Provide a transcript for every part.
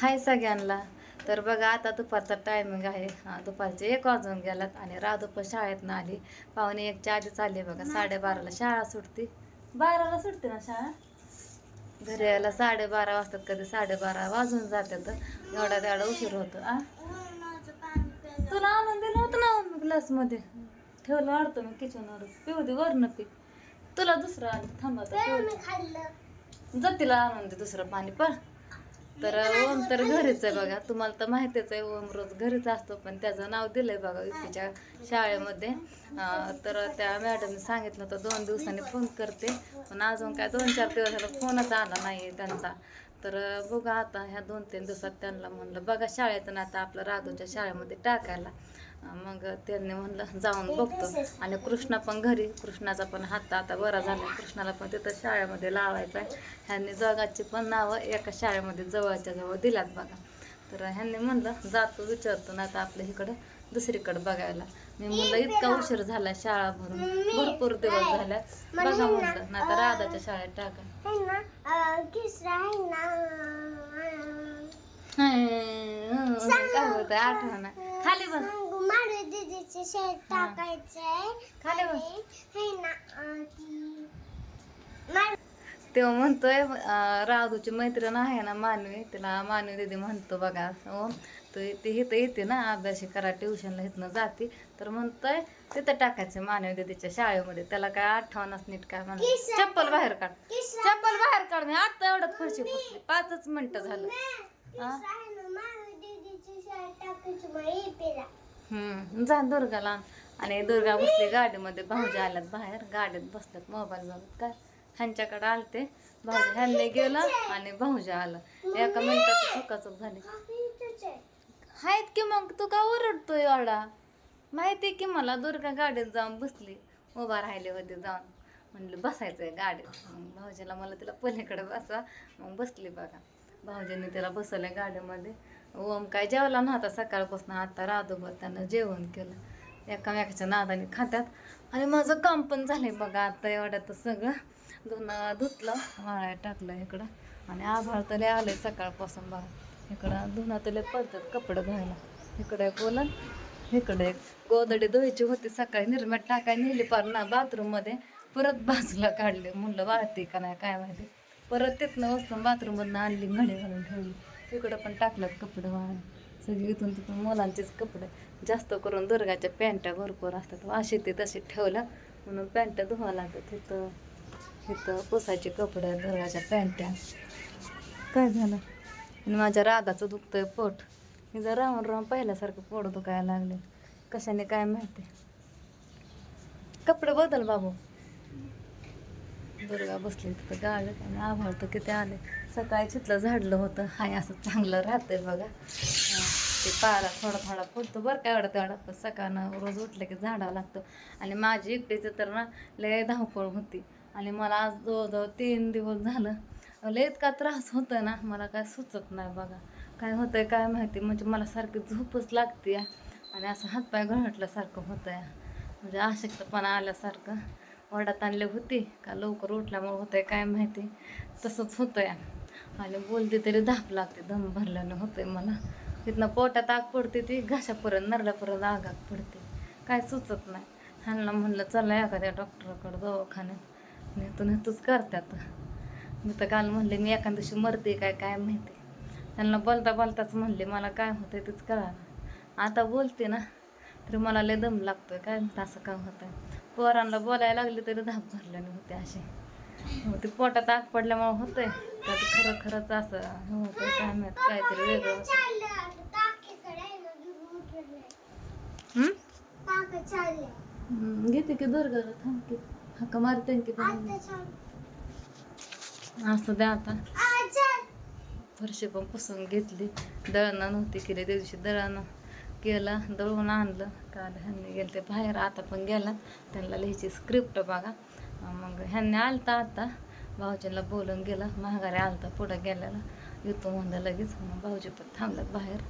हाय सगळ्यांना. तर बघा आता दुपारचा टायमिंग आहे. हा दुपारचे एक वाजून गेलात आणि राधू पण शाळेतनं आली. पावणे एकच्या आधीच आली बघा साडेबाराला शाळा सुटते. बाराला सुटते ना शाळा? घरी यायला साडेबारा वाजतात कधी? साडेबारा वाजून जातात एवढा तेवढा उशीर होतो. आ? तुला आणून दिलं होतं ना ग्लासमध्ये ठेवलं वाढतो मी किचनवर पिऊ दे वरनं पी. तुला दुसरं आण थांबा. जतीला आणून दे दुसरं पाणी पण तर ओम तर घरीच आहे बघा. तुम्हाला तर माहितीच आहे ओम रोज घरीच असतो पण त्याचं नाव दिलंय बघा युपीच्या शाळेमध्ये. तर त्या मॅडमने सांगितलं होतं दोन दिवसांनी फोन करते. पण अजून काय दोन चार दिवसाला फोनच आला नाही त्यांचा. तर बघा आता ह्या दोन तीन दिवसात त्यांना म्हणलं बघा शाळेतून आता आपलं राधूच्या शाळेमध्ये टाकायला. मग त्यांनी म्हणलं जाऊन बघतो. आणि कृष्णा पण घरी कृष्णाचा पण हात आता बरा झाला. कृष्णाला पण तिथं शाळेमध्ये लावायचा आहे ह्यांनी जगाची पण नावं एका शाळेमध्ये जवळच्या जवळ दिल्यात बघा. तर ह्यांनी म्हणलं जातो विचारतो ना आता आपल्या इकडं दुसरीकडे बघायला. मी म्हणलं इतका उशीर झाला शाळा भरून. भरपूर दिवस झाल्या बघा म्हणलं ना तर राधाच्या शाळेत टाका. काय होतं आठवण खाली बस. दीदीचे शर्ट हा. टाकायचंय. खाली बस. है ना अं, ती- मा- तेव्हा म्हणतोय अं, राधूची मैत्रीण आहे ना मानवी तिला मानवी दिदी म्हणतो बघा हो. ती इथं येते ना अभ्यासी करा ट्युशनला इथनं जाते. तर म्हणतोय तिथं टाकायचं मानवी दिदीच्या शाळेमध्ये. त्याला काय आठवणच नीट काय म्हणलं चप्पल बाहेर काढ. चप्पल बाहेर काढ मी आता एवढ्यात पुसली. पाचच मिनिटं झालं. तिसरा आहे ना मानवी दीदीचे शर्ट टाकायचं मग हे पेला जा दुर्गाला आणि. दुर्गा बसली गाडीमध्ये भाऊजी आल्यात बाहेर गाडीत बसल्यात मोबाईल बघत. काय? ह्यांच्याकडे आलते. भाऊजी ह्यांनी गेलं आणि भाऊजी आलं. एका मिनिटात चुकाचूक झाली. आहेत की मग तू का ओरडतोय एवढा? माहिती की मला दुर्गा गाडीत जाऊन बसली. उभा राहिले होते जाऊन. म्हणलं बसायचं आहे गाडीत. मग भाऊजीला मला तिला पलीकडे बसा. मग बसली बघा. भाऊजींनी त्याला बसवलं गाडीमध्ये. ओम काय जेवला नव्हता सकाळपासून? आता राधोबर त्यानं जेवण केलं. एकामेकाच्या नादाने खात्यात. आणि माझं काम पण झालंय बघा आता एवढ्यात सगळं. धुणं धुतलं वाळ्या टाकलं इकडं. आणि आभाळ तरी आलं आहे सकाळपासून बघा. इकडं धुणं तले पडतात कपडे धुवायला. इकडे एक बोलन इकडे एक गोदडी धुवायची होती सकाळी. निर्म्यात टाकाय नेली पार ना बाथरूममध्ये. परत बाजूला काढले. म्हणलं वाळते का नाही काय माहिती. परत तिथनं वस्तून बाथरूममधनं आणली घडी घालून ठेवली. तिकडं पण टाकलं कपडे वाळायला सगळी इथून तिथून मुलांचेच कपडे. जास्त करून दुर्गाच्या पॅन्टा भरपूर असतात. वाशी ते तसे ठेवल्या म्हणून पॅन्ट धुवा लागतात इथं. इथं पुसायचे कपडे दुर्गाच्या पॅन्ट्या. काय झालं? आणि माझ्या राधाचं दुखतंय पोट. मी जर राहून राहून पहिल्यासारखं पोट दुखायला लागले. कशाने काय माहिती? कपडे बदल बाबू. दुर्गा बसली तिथं गाळत आणि आभाळतं किती आले. सकाळी चितलं झाडलं होतं. हाय असं चांगलं राहतंय बघा. ते पारा थोडा थोडा फुटतो बरं काय एवढा तेवढा. पण सकाळनं रोज उठलं की झाडावं लागतं. आणि माझी एकटीचं तर ना लय धावपळ होती. आणि मला आज जवळजवळ तीन दिवस झालं. लय इतका त्रास होतोय ना मला काय सुचत नाही बघा. काय होतंय काय माहिती? म्हणजे मला सारखी झोपच लागते आणि असं हातपाय गळटल्यासारखं होतंय. म्हणजे अशक्तपणा आल्यासारखं. वडात आणले होती. का लवकर उठल्यामुळे होतंय काय माहिती? तसंच होतंय. आणि बोलते तरी धाप लागते. दम भरल्यानं होतंय मला. तिथनं पोटात आग पडते ती. घशापर्यंत नरल्यापर्यंत आग आग पडते. काय सुचत नाही. ह्यांना म्हणलं चला एखाद्या डॉक्टरकडं दवाखान्यात. नेतो नेतूच करतात. मी तर काल म्हणले मी एखाद दिवशी मरते काय काय माहिती? त्यांना बोलता बोलताच म्हणले मला काय होतंय तेच कळा आता बोलते ना तरी मला लय दम लागतोय. काय असं काम होतंय? पोरांना बोलायला लागले तरी धाप भरल्याने होते असे. मग ते पोटात आग पडल्यामुळे होतंय. का खरं खरंच असं होतं काय माहीत काहीतरी वेगळं असं. घेते की दुर्गाला थांब थांबते हक्का मारते की असं द्या आता. फरशी पण पुसून घेतली. दळणं नव्हती केली त्या दिवशी दळणं. केलं दळून आणलं काल ह्यांनी गेलं ते बाहेर आता पण गेला. त्यांना लिहायची स्क्रिप्ट बघा. मग ह्यांनी आलता आता भाऊजीला बोलून गेलं महागारी आलता पुढं गेलेला. येतो म्हणलं लगेच. मग भाऊजी पण थांबलं बाहेर.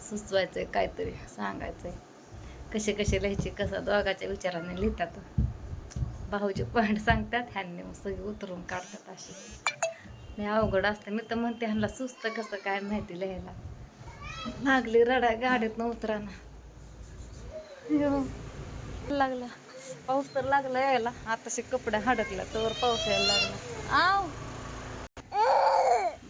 सुचवायचं आहे काहीतरी सांगायचं आहे कसे कसे लिहायचे कसं दोघाच्या विचाराने लिहितात. भाऊजी पॉईंट सांगतात ह्यांनी मग सगळी उतरून काढतात अशी. नाही अवघड असते. मी तर म्हणते ह्यांना सुचतं कसं काय माहिती लिहायला. लागली रडा गाडीत उतरा ना लागला. पाऊस तर लागला यायला. आताशे कपडे हडकला तर पाऊस यायला लागला. आव.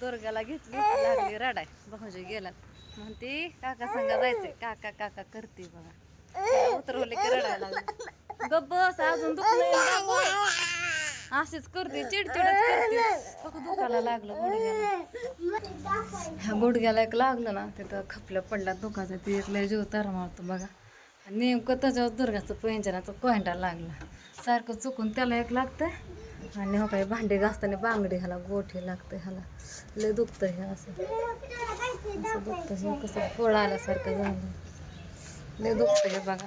दुर्गाला घेतली लागली रडाय. भाऊजी गेला म्हणते काका संगा जायचंय. काका काका करते बघा. उतरवले की रडायला लागली. गप्प बस अजून दुखलं अशीच करते चिडचिडच करते. फक्त दुखायला लागलं गुडघ्याला. ह्या गुडघ्याला एक लागलं ना तिथं खपल्या पडल्या दुखाचा ती एक लय जीव तर मारतो बघा. आणि नेमकं त्याच्यावर दुर्गाचं पैंजनाचं कोयंडा लागला. सारखं चुकून त्याला एक लागतं आणि हो काही भांडे घासताना बांगडी ह्याला गोठी लागते ह्याला. लय दुखतं हे असं. असं दुखतं हे कसं फोळ आल्यासारखं झालं लय दुखतं हे बघा.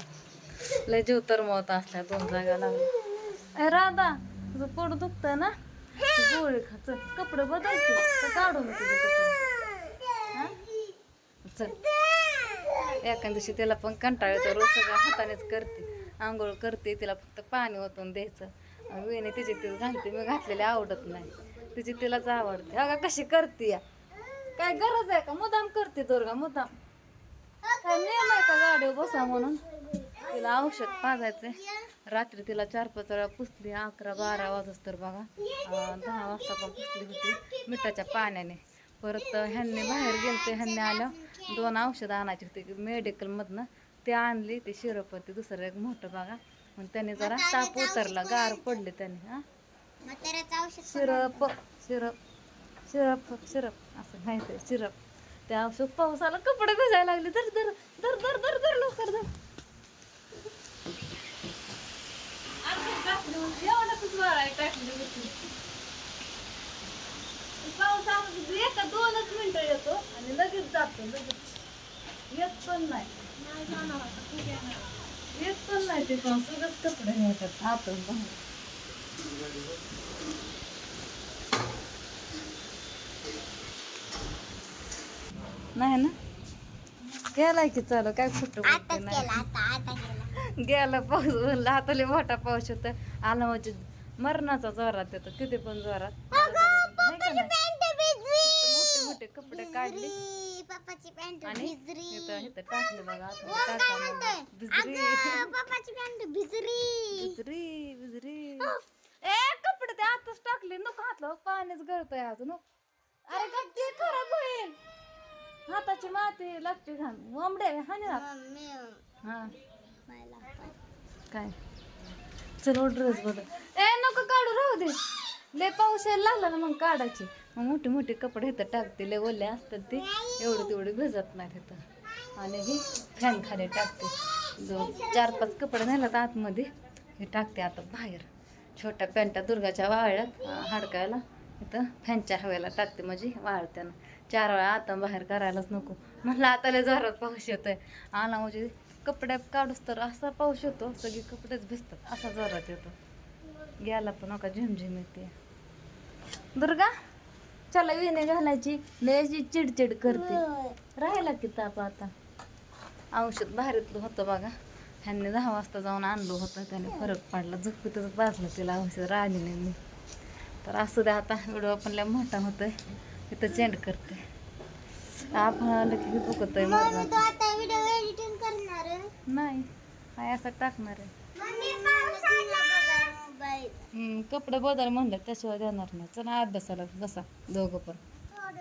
लय जीव तर मत असल्या दोन जागा लागल्या. राधा! तुझं पोट दुखतं ना? गोळी खा. चल कपडे बदल की का तुझे कपडे. चल. एका दिवशी त्याला पण कंटाळ येतो. रोज सगळं हातानेच करते. आंघोळ करते. तिला फक्त पाणी ओतून द्यायचं. आणि वेणी तिची ती घालते. मी घातलेले आवडत नाही. तिची तिलाच आवडते. अगं कशी करते या? काय गरज आहे का? मुदाम करते दुर्गा मुदाम काय नियम आहे का गाडीवर बसा म्हणून? तिला औषध पाजायचंय. रात्री तिला चार पाच वेळा पुसली अकरा बारा वाजत तर बघा. दहा वाजता पण पुसली होती मिठाच्या पाण्याने. परत ह्यांनी बाहेर गेलते ह्यांनी आलं दोन औषधं आणायची होती मेडिकलमधनं ते आणली ते शिरप ते दुसरं एक मोठं बघा. मग त्याने जरा ताप उतरला गार पडले त्याने हा. शिरप शिरप शिरप शिरप असं माहिती आहे सिरप त्या औषध पावसाला कपडे भिजायला लागले दर दर दर दर दर दर लवकर दर पावसामध्ये एका दोनच मिनिटं येतो आणि लगेच जातो लगेच येत पण नाही येत पण नाही ते पाऊस उगाच कपडे आतून बाहेर नाही. ना गेलाय की चालू काय नाही गेला पाऊस म्हणला हाताले मोठा पाऊस होता आला म्हणजे मरणाचा जोरात येतो. किती पण जोरात. हाय का नाही? मोठे मोठे कपडे काढले. पप्पाची पॅन्ट आणि भिजरी इथं इथं टाकले बघा आता वर टाका काय मग. म्हणतोय? बिजरी अगं, पप्पाची पॅन्ट भिजरी बिजरी बिजरी ए कपडे ते आताच टाकले. नको हातला पाणीच गळतंय अजून अरे गप्पी खराब होईल. हाताची माती लागते घाण. ओंबडे हानी मम्मी हा. काय? चलो ड्रेस बदल ए नको काढू राहू दे. लय पाऊस यायला लागला ना मग काढायची. मग मोठे मोठे कपडे इथं टाकते लय ओले असतात ते. एवढं तेवढे भिजत नाहीत इथं. आणि हे फॅन खाली टाकते. जो चार पाच कपडे नेल्यात आतमध्ये हे टाकते आता बाहेर. छोट्या पॅन्टा दुर्गाच्या वाळ्यात हाडकायला. इथं फॅनच्या हवेला टाकते म्हणजे वाळत्यानं. चार वेळा आता बाहेर करायलाच नको. म्हणलं आता लय जोरात पाऊस येतोय. आला म्हणजे कपड्या काढूस तर असा पाऊस येतो सगळे कपडेच भिजतात असा जोरात येतो. गेला पण नका झिमझिम येते. दुर्गा चला विणे घालायची लयची चिडचिड करते. राहिला की ताप आता. औषध भारीतलं होतं बघा. ह्यांनी दहा वाजता जाऊन आणलं होतं त्याने फरक पडला. झोपेतच बाजलं तिला औषध राहिली मी तर असू द्या आता व्हिडिओ पण लय मोठा होतोय. इथं चेंड करते. आपण आलं की दुखत आहे मम्मी तू आता व्हिडिओ एडिटिंग करणार आहे? नाही. हाय असं टाकणार आहे. कपडे बदल म्हणलं त्याशिवाय देणार नाही. चला अभ्यासाला बसा दोघं पण.